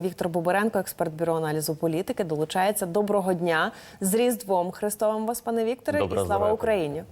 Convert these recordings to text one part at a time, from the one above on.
Віктор Бобаренко, експерт бюро аналізу політики, долучається. Доброго дня з Різдвом Христовим вас, пане Вікторе, і слава здоров'я. Україні.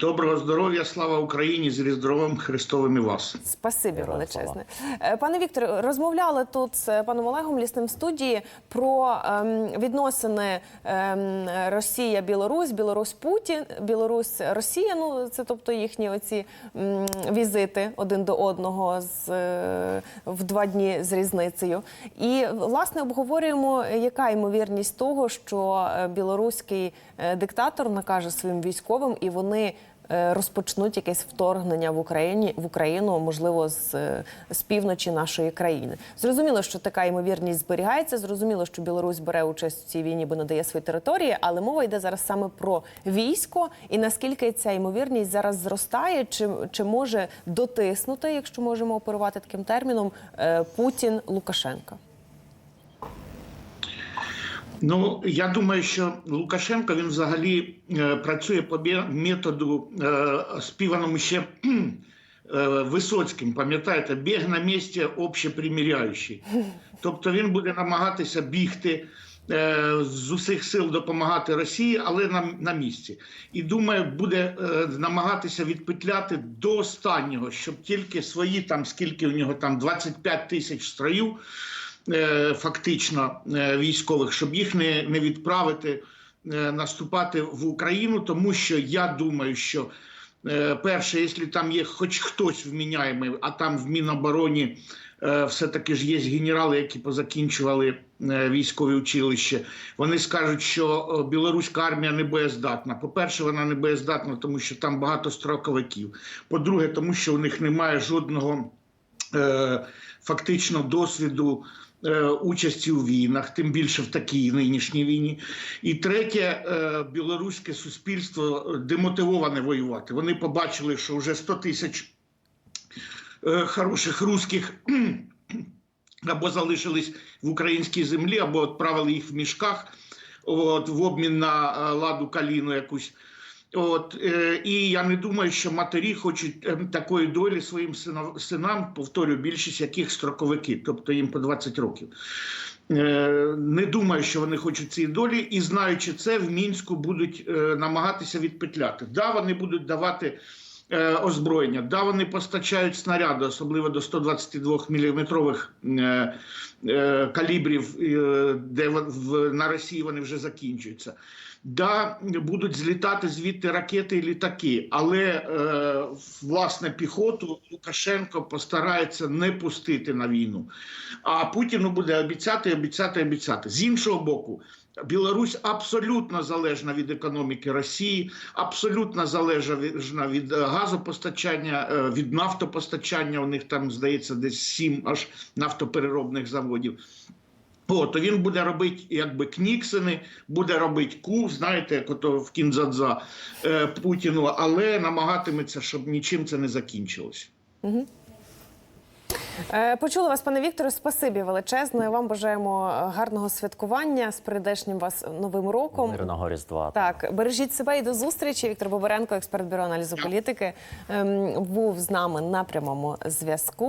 Доброго здоров'я, слава Україні з Різдвом Христовим і вас. Спасибі величезне. Е, Пане Вікторе, розмовляли тут з паном Олегом Лісним в студії про ем, відносини ем, Росія-Білорусь, Білорусь-Путін, Білорусь-Росія. Ну це тобто їхні оці м, візити один до одного з е, в два дні з різницею. І власне обговорюємо, яка ймовірність того, що е, білоруський е, диктатор накаже своїм військовим, і вони розпочнуть якесь вторгнення в Україні в Україну, можливо, з, е, з півночі нашої країни. Зрозуміло, що така ймовірність зберігається. Зрозуміло, що Білорусь бере участь в цій війні, бо надає свої території, але мова йде зараз саме про військо, і наскільки ця ймовірність зараз зростає, чи, чи може дотиснути, якщо можемо оперувати таким терміном, е, Путін Лукашенка. Ну я думаю, що Лукашенко він взагалі е, працює по методу е, співаному ще е, Висоцьким. Пам'ятаєте, біг на місці общеприміряючий. Тобто він буде намагатися бігти. е, З усіх сил допомагати Росії, але на, на місці, і думаю, буде е, намагатися відпетляти до останнього, щоб тільки свої там скільки у нього там 25 тисяч строїв, фактично е, військових, щоб їх не, не відправити е, наступати в Україну, тому що я думаю, що е, перше, якщо там є хоч хтось вміняємий, а там в Мінобороні е, все-таки ж є генерали, які позакінчували е, військові училища, вони скажуть, що е, білоруська армія не боєздатна. По-перше, вона не боєздатна, тому що там багато строковиків. По-друге, тому що у них немає жодного е, фактично досвіду е, участі у війнах, тим більше в такій нинішній війні. І третє, е, білоруське суспільство демотивоване воювати. Вони побачили, що вже 100 тисяч е, хороших русських або залишились в українській землі, або відправили їх в мішках от, в обмін на е, ладу каліну якусь. От е, і я не думаю, що матері хочуть е, такої долі своїм синам, повторюю, більшість яких строковики, тобто їм по 20 років. Е, не думаю, що вони хочуть цієї долі, і знаючи це, в мінську будуть намагатися відпетляти. Да, вони будуть давати. Е, Озброєння, да, вони постачають снаряди, особливо до 122 міліметрових е, е, калібрів, де на Росії вони вже закінчуються. Да, будуть злітати звідти ракети і літаки, але е, власне піхоту Лукашенко постарається не пустити на війну. А Путіну буде обіцяти, обіцяти, обіцяти. З іншого боку, Білорусь абсолютно залежна від економіки Росії, абсолютно залежна від е, газопостачання, е, від нафтопостачання. У них там здається десь сім аж нафтопереробних заводів. О, то він буде робити якби кніксени, буде робити ку, знаєте, як ото в кінзадза е, Путіну, але намагатиметься, щоб нічим це не закінчилось. Е, Почули вас, пане Вікторе. Спасибі величезне. Вам бажаємо е, гарного святкування з прийдешнім вас новим роком. Мирного Різдва. Так, бережіть себе і до зустрічі. Віктор Бобаренко, експерт бюро аналізу політики, ем, був з нами на прямому зв'язку.